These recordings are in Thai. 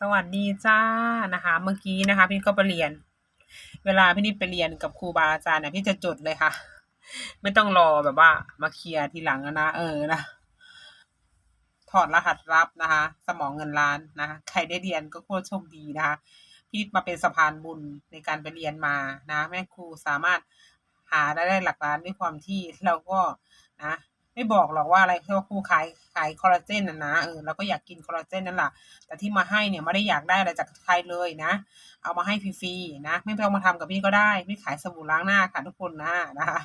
สวัสดีจ้านะคะ เมื่อกี้นะคะ พี่ก็ไปเรียน เวลาพี่นิดไปเรียนกับครูบาอาจารย์เนี่ยพี่จะจดเลยค่ะ ไม่ต้องรอแบบว่า มาเคลียร์ทีหลังนะเออนะถอดรหัสลับนะคะ สมองเงินล้านนะคะใครได้เรียนก็โคตรโชคดีนะคะพี่นิดมาเป็นสะพานบุญในการไปเรียนมานะ แม่ครูสามารถหาได้ได้หลักล้านด้วยความที่เราก็นะ ไม่บอกหรอกว่าอะไรคือว่าครูขายขายคอลลาเจนนะนะเออเราก็อยากกินคอลลาเจนนั่นแหละแต่ที่มาให้เนี่ยไม่ได้อยากได้อะไรจากใครเลยนะ เอามาให้ฟรีๆนะ ไม่ต้องมาทำกับพี่ก็ได้พี่ขายสบู่ล้างหน้าค่ะทุกคนนะนะคะ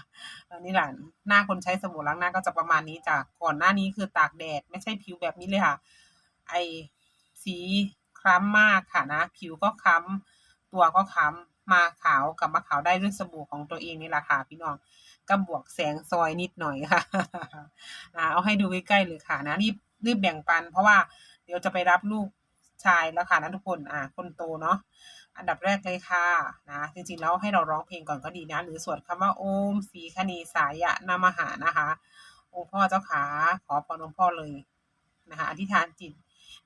นนี้แหละหน้าคนใช้สบู่ล้างหน้าก็จะประมาณนี้จากก่อนหน้านี้คือตากแดด ไม่ใช่ผิวแบบนี้เลยค่ะ ไอสีคล้ำมากค่ะนะ ผิวก็คล้ำตัวก็คล้ำมาขาวกับมาขาวได้ด้วยสบู่ของตัวเองนี่แหละค่ะพี่น้อง ก็บวกแสงซอยนิดหน่อยค่ะอ่าเอาให้ดูใกล้ๆเลยค่ะนะรีบรีบแบ่งปัน เพราะว่าเดี๋ยวจะไปรับลูกชายแล้วค่ะนะทุกคนอ่าคนโตเนาะอันดับแรกเลยค่ะนะจริงๆแล้วให้เราร้องเพลงก่อนก็ดีนะ หรือสวดคำว่าโอมสีคณีสายะนามหานะคะองค์พ่อเจ้าขาขอพรองค์พ่อเลยนะคะอธิษฐานจิต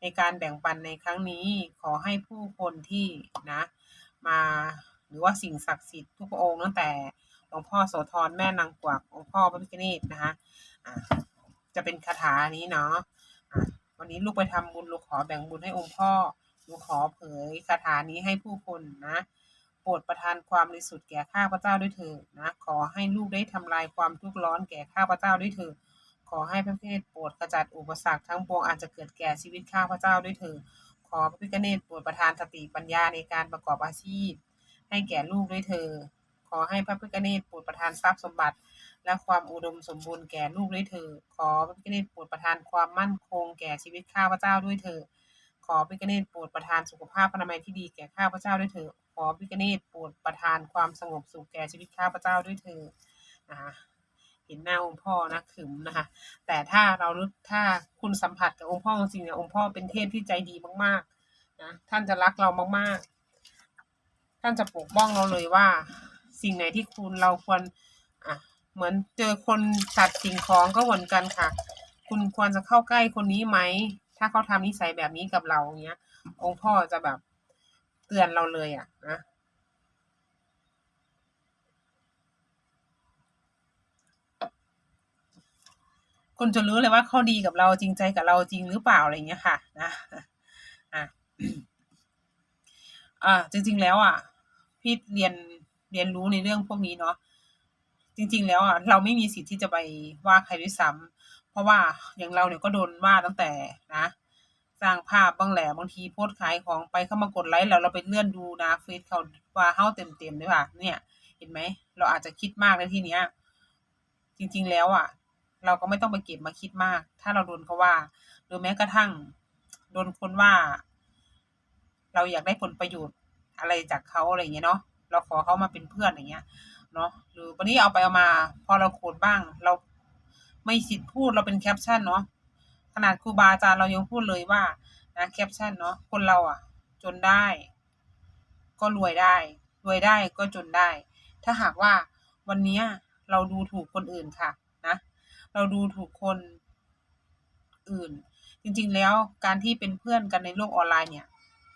ในการแบ่งปันในครั้งนี้ขอให้ผู้คนที่นะ มาหรือว่าสิ่งศักดิ์สิทธิ์ทุกพระองค์ตั้งแต่ หลวงพ่อโสธรแม่นางกวักองค์พ่อพระพิฆเนศนะคะอ่าจะเป็นคาถานี้เนาะอะวันนี้ลูกไปทำบุญลูกขอแบ่งบุญให้องค์พ่อลูกขอเผยคาถานี้ให้ผู้คนนะโปรดประทานความบริสุทธิ์แก่ข้าพเจ้าด้วยเถิดนะ ขอให้ลูกได้ทำลายความทุกข์ร้อนแก่ข้าพเจ้าด้วยเถิดขอให้พระพิฆเนศโปรดขจัดอุปสรรคทั้งปวงอาจจะเกิดแก่ชีวิตข้าพเจ้าด้วยเถิดขอพระพิฆเนศโปรดประทานสติปัญญาในการประกอบอาชีพ ให้แก่ลูกด้วยเธอข อให้พระพิฆเนศโปรดประทานทรัพย์สมบัติ และความอุดมสมบูรณ์แก่ลูกด้วยเธอขอพระพิฆเนศโปรดประทานความมั่นคงแก่ชีวิตข้าพเจ้าด้วยเธอขอพิฆเนศโปรดประทานสุขภาพอนามัยที่ดีแก่ข้าพเจ้าด้วยเธอขอพิฆเนศโปรดประทานความสงบสุขแก่ชีวิตข้าพเจ้าด้วยเธอนะคะเห็นหน้าองค์พ่อนะขึมนะคะ แต่ถ้าเราลึถ้าคุณสัมผัสกับองค์พ่อจริงๆเนี่ยองค์พ่อเป็นเทพที่ใจดีมากๆนะท่านจะรักเรามากๆ ท่านจะปกป้องเราเลยว่า สิ่งไหนที่คุณเราควรอะเหมือนเจอคนสัตว์สิ่งของก็เหมือนกันค่ะ คุณควรจะเข้าใกล้คนนี้ไหม ถ้าเขาทำนิสัยแบบนี้กับเราเนี้ย องค์พ่อจะแบบเตือนเราเลยอะนะคุณจะรู้เลยว่าเขาดีกับเราจริงใจกับเราจริงหรือเปล่าอะไรเงี้ยค่ะนะอะอ่าจริงๆแล้วอะพี่เรียน เรียนรู้ในเรื่องพวกนี้เนาะจริง ๆ แล้วอะเราไม่มีสิทธิ์ที่จะไปว่าใครด้วยซ้ำเพราะว่าอย่างเราเนี่ยก็โดนว่าตั้งแต่นะสร้างภาพบ้างแหละบางทีโพสขายของไปเข้ามากดไลค์แล้วเราไปเลื่อนดูนะเฟซเขาว่าเฮาเต็มๆด้วยค่ะ เนี่ย เห็นไหมเราอาจจะคิดมากในที่เนี้ย จริง ๆ แล้วอะ เราก็ไม่ต้องไปเก็บมาคิดมาก ถ้าเราโดนเขาว่าหรือแม้กระทั่งโดนคนว่า เราอยากได้ผลประโยชน์อะไรจากเขาอะไรเงี้ยเนาะ เราขอเขามาเป็นเพื่อนอย่างเงี้ยเนาะหรือวันนี้เอาไปเอามา พอเราโกรธบ้าง เราไม่สิทธิ์พูดเราเป็นแคปชั่นเนาะขนาดครูบาอาจารย์เรายังพูดเลยว่านะแคปชั่นเนาะคนเราอะ จนได้ ก็รวยได้ รวยได้ก็จนได้ ถ้าหากว่าวันนี้เราดูถูกคนอื่นค่ะนะเราดูถูกคนอื่น จริงๆแล้วการที่เป็นเพื่อนกันในโลกออนไลน์เนี่ย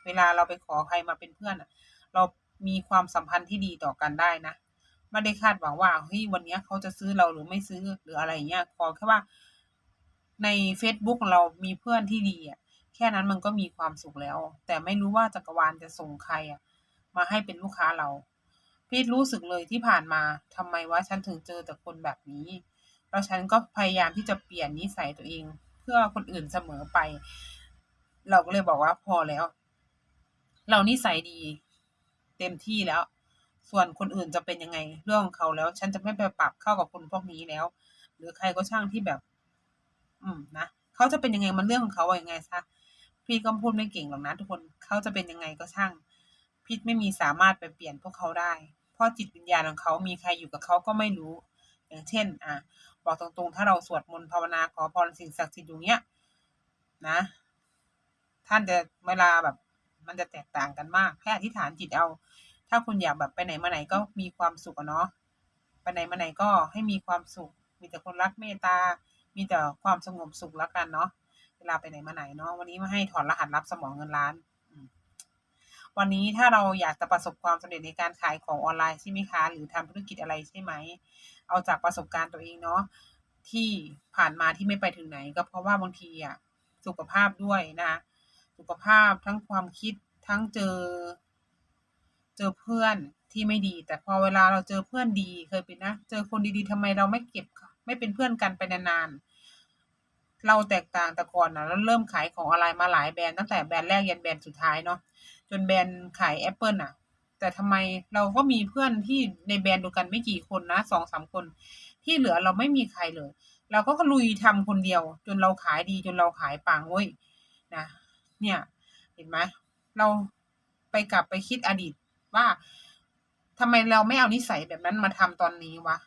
เวลาเราไปขอใครมาเป็นเพื่อนอะเรา มีความสัมพันธ์ที่ดีต่อกันได้นะไม่ได้คาดหวังว่าเฮ้ยวันนี้เขาจะซื้อเราหรือไม่ซื้อหรืออะไรเงี้ยขอแค่ว่า ในเฟซบุ๊กเรามีเพื่อนที่ดีอะแค่นั้นมันก็มีความสุขแล้ว แต่ไม่รู้ว่าจักรวาลจะส่งใครอะมาให้เป็นลูกค้าเราพี่รู้สึกเลยที่ผ่านมาทำไมว่าฉันถึงเจอแต่คนแบบนี้แล้วฉันก็พยายามที่จะเปลี่ยนนิสัยตัวเอง เพื่อคนอื่นเสมอไป เราก็เลยบอกว่าพอแล้ว เรานิสัยดี เต็มที่แล้ว ส่วนคนอื่นจะเป็นยังไงเรื่องของเขาแล้ว ฉันจะไม่ไปปรับเข้ากับคนพวกนี้แล้ว หรือใครก็ช่างที่แบบ อืมนะเขาจะเป็นยังไงมันเรื่องของเขาว่ายังไงซะพี่ก็พูดไม่เก่งหรอกนะทุกคนเขาจะเป็นยังไงก็ช่างพี่ไม่มีสามารถไปเปลี่ยนพวกเขาได้ เพราะจิตวิญญาณของเขามีใครอยู่กับเขาก็ไม่รู้ อย่างเช่น อะบอกตรงๆ ถ้าเราสวดมนต์ภาวนาขอพรสิ่งศักดิ์สิทธิ์อยู่เนี้ยนะ ท่านจะเวลาแบบ มันจะแตกต่างกันมากแค่อธิษฐานจิตเอา ถ้าคุณอยากแบบไปไหนมาไหนก็มีความสุขอะเนาะไปไหนมาไหนก็ให้มีความสุข มีแต่คนรักเมตตา มีแต่ความสงบสุขแล้วกันเนาะเวลาไปไหนมาไหนเนาะวันนี้มาให้ถอนรหัสรับสมองเงินล้าน วันนี้ถ้าเราอยากจะประสบความสำเร็จในการขายของออนไลน์ใช่ไหมคะ หรือทำธุรกิจอะไรใช่ไหม เอาจากประสบการณ์ตัวเองเนาะที่ผ่านมาที่ไม่ไปถึงไหน ก็เพราะว่าบางทีอะสุขภาพด้วยนะ สุขภาพทั้งความคิดทั้งเจอ เจอเพื่อนที่ไม่ดี แต่พอเวลาเราเจอเพื่อนดีเคยเป็นนะ เจอคนดีๆทำไมเราไม่เก็บ ไม่เป็นเพื่อนกันไปนานๆเราแตกต่างแต่ก่อนนะแล้วเริ่มขายของออนไลน์มาหลายแบรนด์ตั้งแต่แบรนด์แรกยันแบรนด์สุดท้ายเนาะจนแบรนด์ขายแอปเปิลอะ แต่ทำไมเราก็มีเพื่อนที่ในแบรนด์เดียวกันไม่กี่คนนะสองสามคน ที่เหลือเราไม่มีใครเลย เราก็ลุยทำคนเดียว จนเราขายดีจนเราขายปังเว้ยนะ เนี่ย เห็นไหมเราไปกลับไปคิดอดีตว่าทำไมเราไม่เอานิสัยแบบนั้นมาทำตอนนี้วะ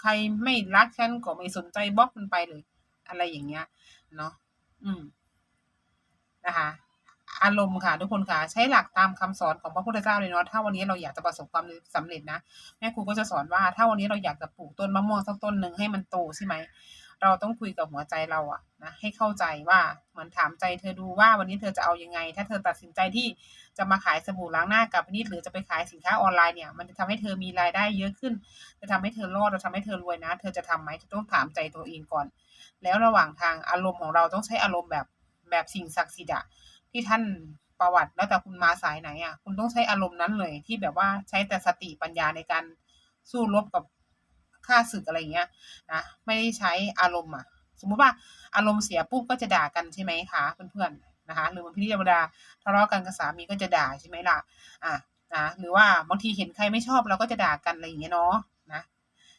ใครไม่รักฉันก็ไม่สนใจบล็อกมันไปเลย อะไรอย่างเงี้ย เนาะ อืม นะคะ อารมณ์ค่ะ ทุกคนค่ะ ใช้หลักตามคำสอนของพระพุทธเจ้าเลยเนาะ ถ้าวันนี้เราอยากจะประสบความสำเร็จนะ แม่ครูก็จะสอนว่า ถ้าวันนี้เราอยากจะปลูกต้นมะม่วงสักต้นหนึ่งให้มันโตใช่ไหม เราต้องคุยกับหัวใจเราอะนะให้เข้าใจว่าเหมือนถามใจเธอดูว่าวันนี้เธอจะเอายังไง ถ้าเธอตัดสินใจที่จะมาขายสบู่ล้างหน้ากับนิดหรือจะไปขายสินค้าออนไลน์เนี่ยมันจะทำให้เธอมีรายได้เยอะขึ้น จะทำให้เธอรอดจะทำให้เธอรวยนะ เธอจะทํำไหมเธอต้องถามใจตัวเองก่อน แล้วระหว่างทางอารมณ์ของเราต้องใช้อารมณ์แบบแบบสิ่งศักดิ์สิทธิ์อะที่ท่านประวัติแล้วแต่คุณมาสายไหนอะคุณต้องใช้อารมณ์นั้นเลยที่แบบว่าใช้แต่สติปัญญาในการสู้รบกับ ค่าศึกอะไรเงี้ยนะไม่ได้ใช้อารมณ์อะ สมมุติว่าอารมณ์เสียปุ๊บก็จะด่ากันใช่ไหมคะเพื่อนๆนะคะ หรือมันพี่ธรรมดาทะเลาะกันกับสามีก็จะด่าใช่ไหมล่ะอะนะหรือว่าบางทีเห็นใครไม่ชอบเราก็จะด่ากันอะไรอย่างเงี้ยเนาะนะ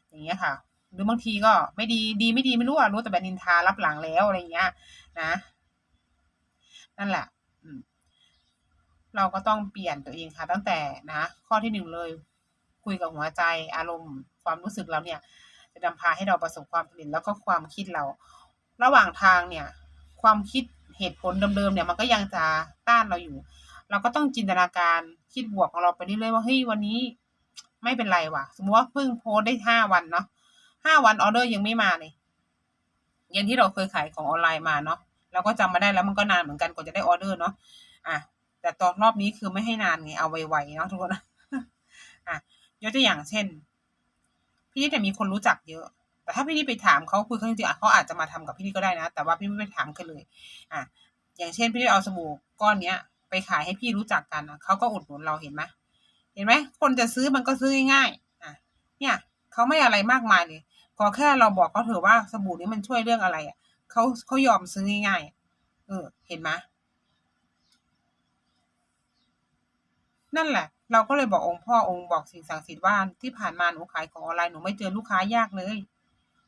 อย่างเงี้ยค่ะ หรือบางทีก็ไม่ดีดีไม่ดีไม่รู้อะรู้แต่แบบนินทารับหลังแล้วอะไรเงี้ย นะ นั่นแหละเราก็ต้องเปลี่ยนตัวเองค่ะ ตั้งแต่นะ ข้อที่หนึ่งเลย คุยกับหัวใจอารมณ์ ความรู้สึกเราเนี่ย จะนำพาให้เราประสบความสำเร็จแล้วก็ความคิดเรา ระหว่างทางเนี่ย ความคิดเหตุผลเดิมๆเนี่ยมันก็ยังจะต้านเราอยู่ เราก็ต้องจินตนาการคิดบวกของเราไปเรื่อยๆว่าเฮ้ยวันนี้ไม่เป็นไรว่ะ สมมติว่าเพิ่งโพสได้ห้าวันเนาะห้าวันออเดอร์ยังไม่มาเลยอย่างที่เราเคยขายของออนไลน์มาเนาะเราก็จำมาได้แล้วมันก็นานเหมือนกันกว่าจะได้ออเดอร์เนาะอะแต่ตอนรอบนี้คือไม่ให้นานไงเอาไวๆเนาะทุกคนอะยกตัวอย่างเช่น พี่นี่แต่มีคนรู้จักเยอะ แต่ถ้าพี่นี่ไปถามเขาคุยเขาจริงๆเขาอาจจะมาทำกับพี่นี่ก็ได้นะ แต่ว่าพี่ไม่ไปถามกันเลย อะ อย่างเช่นพี่นี่เอาสบู่ก้อนเนี้ย ไปขายให้พี่รู้จักกันนะเขาก็อุดหนุนเราเห็นไหมเห็นไหมคนจะซื้อมันก็ซื้อง่ายๆอะ เนี่ยเขาไม่อะไรมากมายเลยขอแค่เราบอกเขาเถอะว่าสบู่นี้มันช่วยเรื่องอะไรอะเขาเขายอมซื้อง่ายๆเออ เห็นไหม นั่นแหละ เราก็เลยบอกองค์พ่อองค์บอกสิ่งศักดิ์สิทธิ์ว่าที่ผ่านมาหนูขายของออนไลน์หนูไม่เจอลูกค้ายากเลย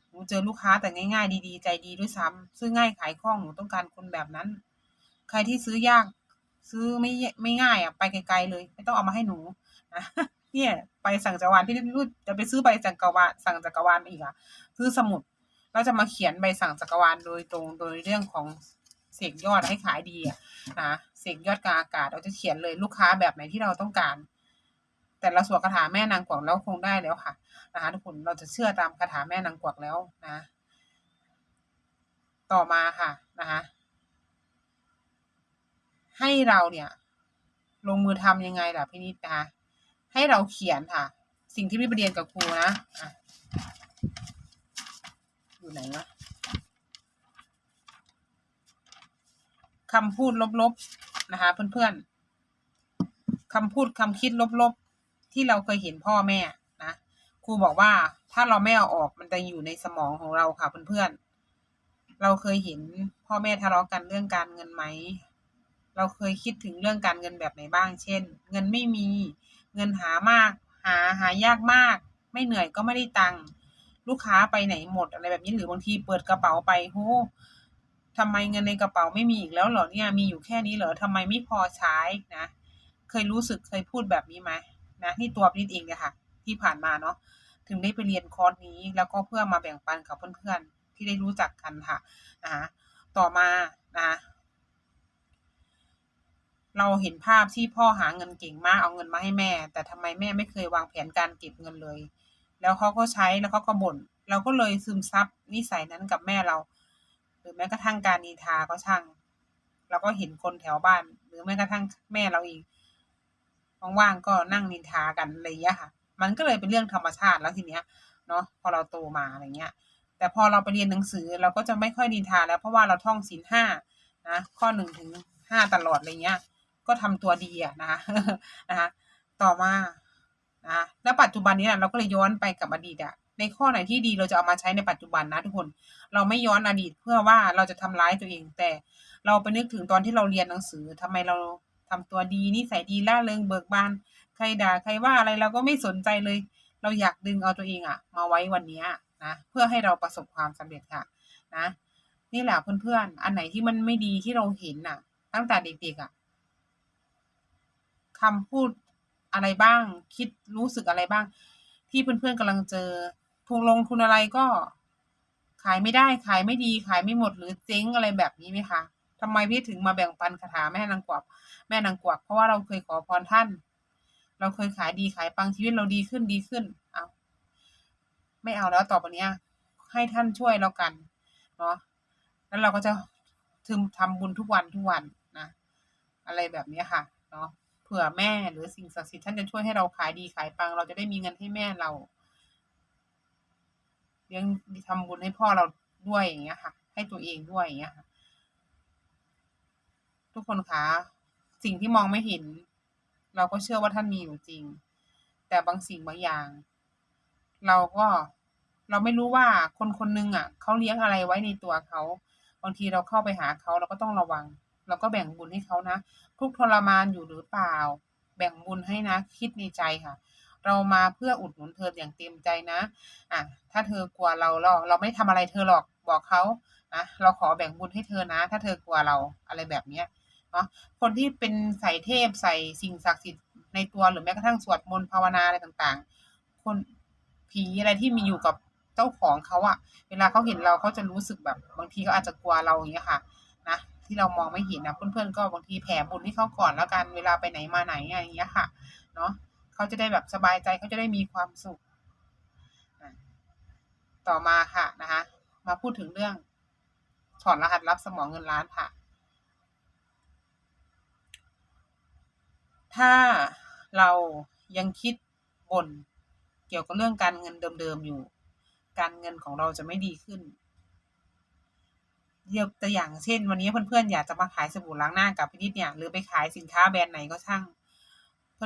หนูเจอลูกค้าแต่ง่ายๆดีๆ ใจดีด้วยซ้ำซื้อง่ายขายคล่องหนูต้องการคนแบบนั้น ใครที่ซื้อยาก ซื้อไม่ไม่ง่ายอะไปไกลๆเลย ไม่ต้องเอามาให้หนูนะเนี่ยไปสั่งจักรวาลที่รู้จะไปซื้อใบสั่งจักรวาลสั่งจักรวาลอีกอะซื้อสมุดแล้วจะมาเขียนใบสั่งจักรวาลโดยตรงโดยเรื่องของ เสกยอดให้ขายดีอะนะเสกยอดกลางอากาศเราจะเขียนเลยลูกค้าแบบไหนที่เราต้องการ แต่เราสวดคาถาแม่นางกวักแล้วคงได้แล้วค่ะนะคะทุกคนเราจะเชื่อตามคาถาแม่นางกวักแล้วนะ ต่อมาค่ะนะคะให้เราเนี่ย ลงมือทำยังไงล่ะพี่นิดนะคะให้เราเขียนค่ะ สิ่งที่พี่ไปเรียนกับครูนะอะอยู่ไหนวะ คำพูดลบๆนะคะ เพื่อนๆคำพูดคำคิดลบๆที่เราเคยเห็นพ่อแม่นะครูบอกว่าถ้าเราไม่เอาออกมันจะอยู่ในสมองของเราค่ะเพื่อนๆเราเคยเห็นพ่อแม่ทะเลาะกันเรื่องการเงินไหมเราเคยคิดถึงเรื่องการเงินแบบไหนบ้าง เช่น เงินไม่มี เงินหามาก หาหายากมาก ไม่เหนื่อยก็ไม่ได้ตังค์ ลูกค้าไปไหนหมดอะไรแบบนี้ หรือบางทีเปิดกระเป๋าไปโห ทำไมเงินในกระเป๋าไม่มีอีกแล้วเหรอเนี่ยมีอยู่แค่นี้เหรอทำไมไม่พอใช้นะ เคยรู้สึกเคยพูดแบบนี้ไหมนะที่ตัวพิทเองเนี่ยค่ะ ที่ผ่านมาเนาะถึงได้ไปเรียนคอร์สนี้ แล้วก็เพื่อมาแบ่งปันกับเพื่อนๆที่ได้รู้จักกันค่ะนะคะต่อมานะเราเห็นภาพที่พ่อหาเงินเก่งมากเอาเงินมาให้แม่ แต่ทำไมแม่ไม่เคยวางแผนการเก็บเงินเลย แล้วเขาก็ใช้แล้วเขาก็บ่น เราก็เลยซึมซับนิสัยนั้นกับแม่เรา หรือแม้กระทั่งการนินทาก็ช่าง เราก็เห็นคนแถวบ้าน หรือแม้กระทั่งแม่เราเองว่างๆก็นั่งนินทากันอะไรอย่างเงี้ยค่ะ มันก็เลยเป็นเรื่องธรรมชาติแล้วทีเนี้ยเนาะพอเราโตมาอะไรเงี้ย แต่พอเราไปเรียนหนังสือเราก็จะไม่ค่อยนินทาแล้วเพราะว่าเราท่องศีลห้านะข้อหนึ่งถึงห้าตลอดอะไรเงี้ย ก็ทำตัวดีอะนะคะนะคะต่อมานะแล้วปัจจุบันนี้เราก็เลยย้อนไปกับอดีตอะ ในข้อไหนที่ดีเราจะเอามาใช้ในปัจจุบันนะทุกคน เราไม่ย้อนอดีตเพื่อว่าเราจะทำร้ายตัวเอง แต่เราไปนึกถึงตอนที่เราเรียนหนังสือทำไมเราทำตัวดีนิสัยดีล่าเริงเบิกบาน ใครด่าใครว่าอะไรเราก็ไม่สนใจเลย เราอยากดึงเอาตัวเองอะมาไว้วันนี้นะเพื่อให้เราประสบความสำเร็จค่ะนะนี่แหละเพื่อนๆ อันไหนที่มันไม่ดีที่เราเห็นน่ะ ตั้งแต่เด็กๆอะคำพูดอะไรบ้าง คิดรู้สึกอะไรบ้าง ที่เพื่อนๆกำลังเจอ ทุนลงทุนอะไรก็ขายไม่ได้ขายไม่ดีขายไม่หมดหรือเจ๊งอะไรแบบนี้ไหมคะทำไมพี่ถึงมาแบ่งปันคาถาแม่นางกวักแม่นางกวักเพราะว่าเราเคยขอพรท่าน เราเคยขายดีขายปังชีวิตเราดีขึ้นดีขึ้นเอาไม่เอาแล้วต่อไปเนี้ยให้ท่านช่วยแล้วกันเนาะแล้วเราก็จะทึมทำบุญทุกวันทุกวันนะอะไรแบบนี้ค่ะเนาะเผื่อแม่หรือสิ่งศักดิ์สิทธิ์ท่านจะช่วยให้เราขายดีขายปัง เราจะได้มีเงินให้แม่เรา ลี้ยงทำบุญให้พ่อเราด้วยอย่างเงี้ยค่ะ ให้ตัวเองด้วยอย่างเงี้ยค่ะ ทุกคนคะสิ่งที่มองไม่เห็น เราก็เชื่อว่าท่านมีอยู่จริง แต่บางสิ่งบางอย่าง เราก็เราไม่รู้ว่าคนคนหนึ่งอะเขาเลี้ยงอะไรไว้ในตัวเขาบางทีเราเข้าไปหาเขาเราก็ต้องระวัง เราก็แบ่งบุญให้เขานะทุกทรมานอยู่หรือเปล่า แบ่งบุญให้นะ คิดในใจค่ะ เรามาเพื่ออุดหนุนเธออย่างเต็มใจนะอะถ้าเธอกลัวเราเราเราไม่ทำอะไรเธอหรอกบอกเขานะเราขอแบ่งบุญให้เธอนะ ถ้าเธอกลัวเราอะไรแบบเนี้ยเนาะคนที่เป็นใส่เทพใส่สิ่งศักดิ์สิทธิ์ในตัวหรือแม้กระทั่งสวดมนต์ภาวนาอะไรต่างๆ คนผีอะไรที่มีอยู่กับเจ้าของเขาอะเวลาเขาเห็นเราเขาจะรู้สึกแบบบางทีก็อาจจะกลัวเราอย่างเงี้ยค่ะนะที่เรามองไม่เห็นนะเพื่อนๆก็บางทีแผ่บุญให้เขาก่อนแล้วกันเวลาไปไหนมาไหนอย่างเงี้ยค่ะเนาะ เขาจะได้แบบสบายใจเขาจะได้มีความสุข ต่อมาค่ะนะคะ มาพูดถึงเรื่อง ถอดรหัสรับสมองเงินล้านค่ะ ถ้าเรายังคิดบนเกี่ยวกับเรื่องการเงินเดิมๆอยู่ การเงินของเราจะไม่ดีขึ้นยกตัวอย่างเช่น วันนี้เพื่อนๆอยากจะมาขายสบู่ล้างหน้ากับพี่นิดเนี่ย หรือไปขายสินค้าแบรนด์ไหนก็ช่าง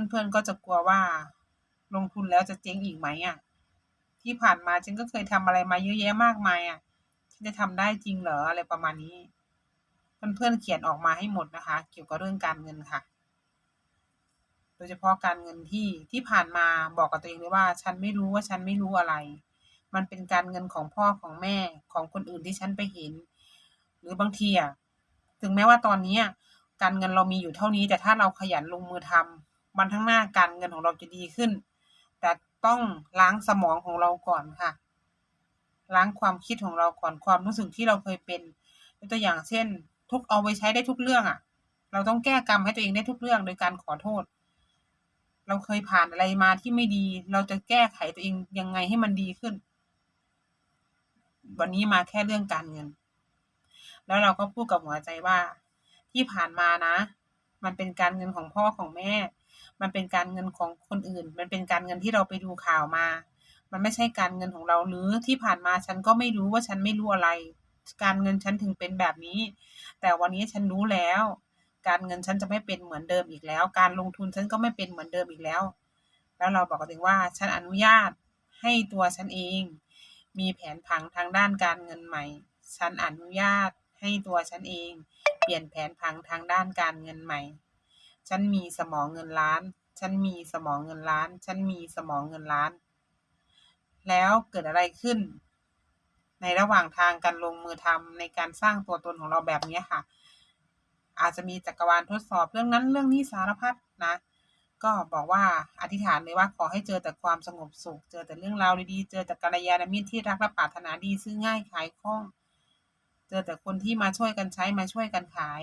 เพื่อนๆก็จะกลัวว่าลงทุนแล้วจะเจ๊งอีกไหมอะ ที่ผ่านมาฉันก็เคยทำอะไรมาเยอะแยะมากมายอะฉันจะทำได้จริงเหรออะไรประมาณนี้ เพื่อนๆเขียนออกมาให้หมดนะคะ เกี่ยวกับเรื่องการเงินค่ะ โดยเฉพาะการเงินที่ที่ผ่านมาบอกกับตัวเองเลยว่า ฉันไม่รู้ว่าฉันไม่รู้อะไร มันเป็นการเงินของพ่อของแม่ของคนอื่นที่ฉันไปเห็น หรือบางทีอะถึงแม้ว่าตอนนี้การเงินเรามีอยู่เท่านี้ แต่ถ้าเราขยันลงมือทำ วันข้างหน้าการเงินของเราจะดีขึ้น แต่ต้องล้างสมองของเราก่อนค่ะ ล้างความคิดของเราก่อนความรู้สึกที่เราเคยเป็นยกตัวอย่างเช่น ทุกเอาไว้ใช้ได้ทุกเรื่องอะ เราต้องแก้กรรมให้ตัวเองได้ทุกเรื่องโดยการขอโทษ เราเคยผ่านอะไรมาที่ไม่ดี เราจะแก้ไขตัวเองยังไงให้มันดีขึ้น วันนี้มาแค่เรื่องการเงิน แล้วเราก็พูดกับหัวใจว่า ที่ผ่านมานะ มันเป็นการเงินของพ่อของแม่ มันเป็นการเงินของคนอื่น มันเป็นการเงินที่เราไปดูข่าวมา มันไม่ใช่การเงินของเราหรือที่ผ่านมาฉันก็ไม่รู้ว่าฉันไม่รู้อะไร การเงินฉันถึงเป็นแบบนี้ แต่วันนี้ฉันรู้แล้ว การเงินฉันจะไม่เป็นเหมือนเดิมอีกแล้ว การลงทุนฉันก็ไม่เป็นเหมือนเดิมอีกแล้ว แล้วเราบอกกันเองว่าฉันอนุญาตให้ตัวฉันเอง มีแผนผังทางด้านการเงินใหม่ ฉันอนุญาตให้ตัวฉันเอง เปลี่ยนแผนพังทางด้านการเงินใหม่ ฉันมีสมองเงินล้าน ฉันมีสมองเงินล้าน ฉันมีสมองเงินล้าน แล้วเกิดอะไรขึ้น ในระหว่างทางการลงมือทำในการสร้างตัวตนของเราแบบนี้ค่ะ อาจจะมีจักรวาลทดสอบเรื่องนั้นเรื่องนี้สารพัดนะ ก็บอกว่าอธิษฐานเลยว่าขอให้เจอแต่ความสงบสุข เจอแต่เรื่องราวดีๆ เจอแต่กัลยาณมิตรที่รักและปรารถนาดีซื้อง่ายขายคล่อง เจอแต่คนที่มาช่วยกันใช้มาช่วยกันขาย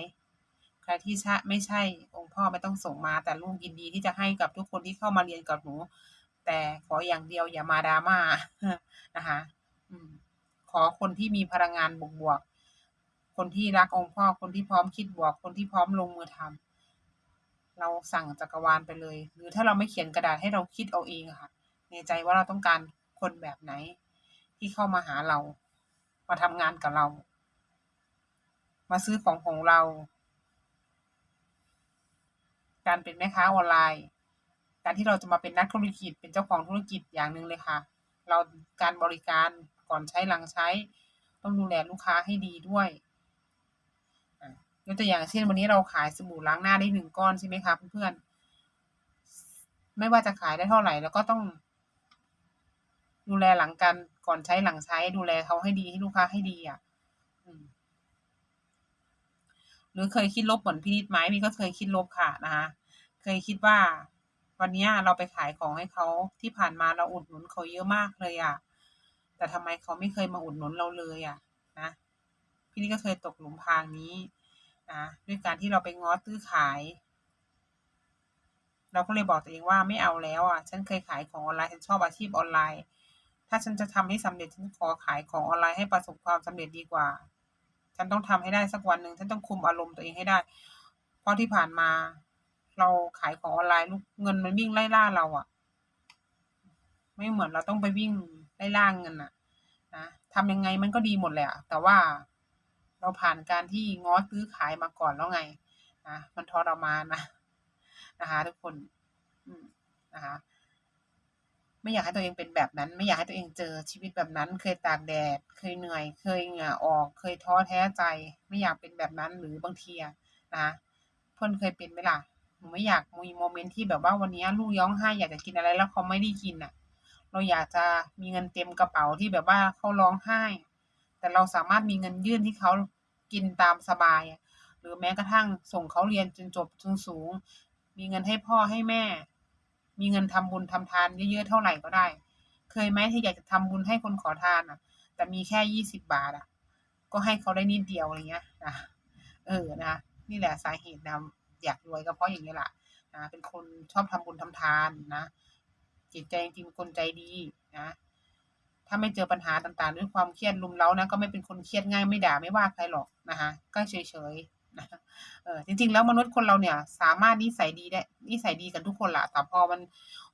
ใครที่ชะไม่ใช่องค์พ่อไม่ต้องส่งมา แต่ลูกยินดีที่จะให้กับทุกคนที่เข้ามาเรียนกับหนู แต่ขออย่างเดียวอย่ามาดราม่านะคะขอคนที่มีพลังงานบวกบวกคนที่รักองค์พ่อ คนที่พร้อมคิดบวก คนที่พร้อมลงมือทเราสั่งจักรวาลไปเลย หรือถ้าเราไม่เขียนกระดาษให้เราคิดเอาเองค่ะ ในใจว่าเราต้องการคนแบบไหน ที่เข้ามาหาเรา มาทำงานกับเรา มาซื้อของของเรา การเป็นแม่ค้าออนไลน์ การที่เราจะมาเป็นนักธุรกิจเป็นเจ้าของธุรกิจอย่างหนึ่งเลยค่ะ เราการบริการก่อนใช้หลังใช้ ต้องดูแลลูกค้าให้ดีด้วยยกตัวอย่างเช่นวันนี้เราขายสบู่ล้างหน้าได้หนึ่งก้อนใช่ไหมคะเพื่อนๆไม่ว่าจะขายได้เท่าไหร่แล้วก็ต้อง ดูแลหลังการก่อนใช้หลังใช้ดูแลเขาให้ดีให้ลูกค้าให้ดีอะม หรือเคยคิดลบเหมือนพี่นิดไหมพี่ก็เคยคิดลบค่ะนะคะเคยคิดว่า วันนี้เราไปขายของให้เขาที่ผ่านมาเราอุดหนุนเขาเยอะมากเลยอะ แต่ทำไมเขาไม่เคยมาอุดหนุนเราเลยอะนะพี่นี่ก็เคยตกหลุมพรางนี้นะด้วยการที่เราไปง้อตื้อขาย เราก็เลยบอกตัวเองว่าไม่เอาแล้วอะ ฉันเคยขายของออนไลน์ฉันชอบอาชีพออนไลน์ ถ้าฉันจะทำให้สำเร็จฉันขอขายของออนไลน์ให้ประสบความสำเร็จดีกว่า ฉันต้องทำให้ได้สักวันหนึ่งฉันต้องคุมอารมณ์ตัวเองให้ได้ เพราะที่ผ่านมา เราขายของออนไลน์ลูกเงินมันวิ่งไล่ล่าเราอะไม่เหมือนเราต้องไปวิ่งไล่ล่าเงินอะนะทำยังไงมันก็ดีหมดแหละแต่ว่าเราผ่านการที่ง้อซื้อขายมาก่อนแล้วไงนะมันทรมานนะนะคะ ทุกคนอืมนะคะ ไม่อยากให้ตัวเองเป็นแบบนั้น ไม่อยากให้ตัวเองเจอชีวิตแบบนั้น เคยตากแดด เคยเหนื่อย เคยเหงื่อออก เคยท้อแท้ใจ ไม่อยากเป็นแบบนั้นหรือบางทีอะนะเพื่อนเคยเป็นไหมล่ะหนูไม่อยากมีโมเมนต์ที่แบบว่าวันนี้ลูกร้องไห้อยากจะกินอะไรแล้วเขาไม่ได้กินอะ เราอยากจะมีเงินเต็มกระเป๋าที่แบบว่าเขาร้องไห้ แต่เราสามารถมีเงินยื่นที่เขากินตามสบาย หรือแม้กระทั่งส่งเขาเรียนจนจบสูงสูงมีเงินให้พ่อให้แม่ มีเงินทำบุญทำทานเยอะๆเท่าไหร่ก็ได้ เคยไหมที่อยากจะทำบุญให้คนขอทานอะ แต่มีแค่ยี่สิบบาทอะ ก็ให้เขาได้นิดเดียวอะไรเงี้ยนะเออนะนี่แหละสาเหตุนะอยากรวยก็เพราะอย่างนี้แหละนะเป็นคนชอบทำบุญทำทานนะจิตใจจริงๆเป็นคนใจดีนะถ้าไม่เจอปัญหาต่างๆ ด้วยความเครียดลุมเล้านะก็ไม่เป็นคนเครียดง่ายไม่ด่าไม่ว่าใครหรอกนะคะก็เฉยๆ นะเออจริง ๆ แล้วมนุษย์คนเราเนี่ย สามารถนิสัยดีได้นิสัยดีกันทุกคนละแต่พอมัน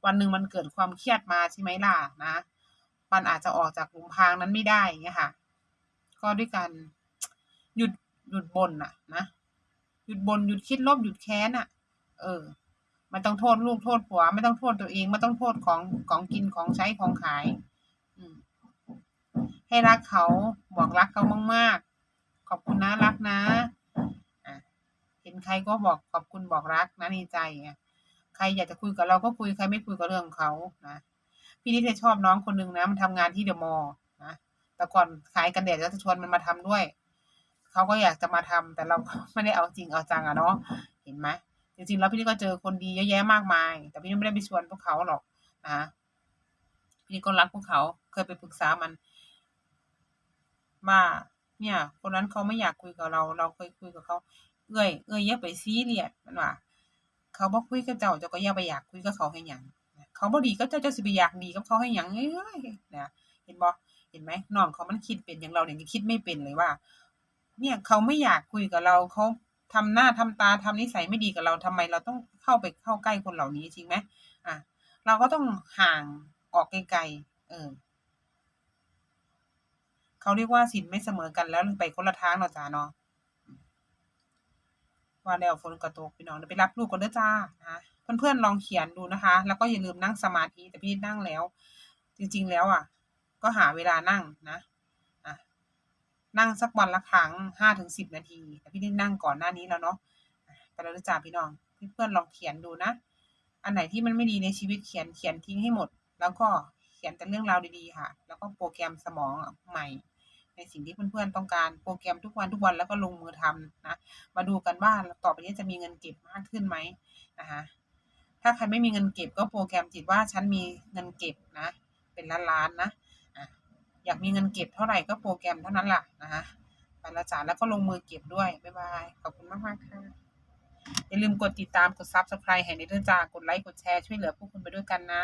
วันหนึ่งมันเกิดความเครียดมาใช่ไหมล่ะนะ มันอาจจะออกจากหลุมพรางนั้นไม่ได้เงี้ยค่ะ ก็ด้วยการหยุดหยุดบนน่ะ นะหยุดบนหยุดคิดลบหยุดแค้นอะ เออไม่ต้องโทษลูกโทษผัว ไม่ต้องโทษตัวเองไม่ต้องโทษของของกินของใช้ของขาย อืมให้รักเขาบอกรักเขามากๆ ขอบคุณนะรักนะ นใครก็บอกขอบคุณบอกรักนะในใจอะใครอยากจะคุยกับเราก็คุยใครไม่คุยก็เรื่องเขานะพี่นิดเคยชอบน้องคนนึงนะมันทำงานที่เดอะมอลล์นะแต่ก่อนขายกันแดดแล้วจะชวนมันมาทำด้วยเขาก็อยากจะมาทำแต่เราไม่ได้เอาจริงเอาจังอะเนาะเห็นไหมจริงๆแล้วพี่นี่ก็เจอคนดีเยอะแยะมากมาย แต่พี่นี่ไม่ได้ไปชวนพวกเขาหรอกนะพี่นี่ก็รักพวกเขาเคยไปปรึกษามันว่าเนี่ย คนนั้นเขาไม่อยากคุยกับเรา เราเคยคุยกับเขา เอ้ยเอ้ยอย่าไปซีเรียสมันว่าเขาบ่คุยกับเจ้าเจ้าก็อย่าไปอยากคุยกับเขาให้หยังเขาบ่ดีกับเจ้าเจ้าสิไปอยากดีกับเขาให้หยังเอ้ยนะเห็นบ่เห็นไหมน้องเขามันคิดเป็นอย่างเราเนี่ยคิดไม่เป็นเลยว่า เนี่ยเขาไม่อยากคุยกับเราเขาทำหน้าทำตาทำนิสัยไม่ดีกับเราทำไมเราต้องเข้าไปเข้าใกล้คนเหล่านี้จริงไหมอะเราก็ต้องห่างออกไกลๆเออเขาเรียกว่าสินไม่เสมอกันแล้วไปคนละทางเนาะจ้าเนาะ ว่าแล้วฝนก็ตกพี่น้องไปรับลูกก่อนเด้อจ้านะเพื่อนๆลองเขียนดูนะคะ แล้วก็อย่าลืมนั่งสมาธิแต่พี่นั่งแล้ว จริง ๆ แล้วอะ ก็หาเวลานั่งนะอะนั่งสักวันละครั้งห้าถึงสิบนาที แต่พี่ได้นั่งก่อนหน้านี้แล้วเนาะไปแล้วจ้าพี่น้องเพื่อนๆลองเขียนดูนะ อันไหนที่มันไม่ดีในชีวิตเขียนเขียนทิ้งให้หมด แล้วก็เขียนแต่เรื่องราวดีๆค่ะ แล้วก็โปรแกรมสมองใหม่ ในสิ่งที่เพื่อนๆต้องการโปรแกรมทุกวันทุกวันแล้วก็ลงมือทำนะมาดูกันว่าต่อไปนี้จะมีเงินเก็บมากขึ้นไหมนะคะถ้าใครไม่มีเงินเก็บก็โปรแกรมจิตว่าฉันมีเงินเก็บนะ เป็นล้านๆนะอะอยากมีเงินเก็บเท่าไหร่ก็โปรแกรมเท่านั้นล่ะนะคะไปละจ้าแล้วก็ลงมือเก็บด้วย บ๊ายบาย ขอบคุณมากๆค่ะ อย่าลืมกดติดตาม กด Subscribe ให้ในเรื่องจากกดไลค์ กดแชร์ ช่วยเหลือพวกคุณไปด้วยกันนะ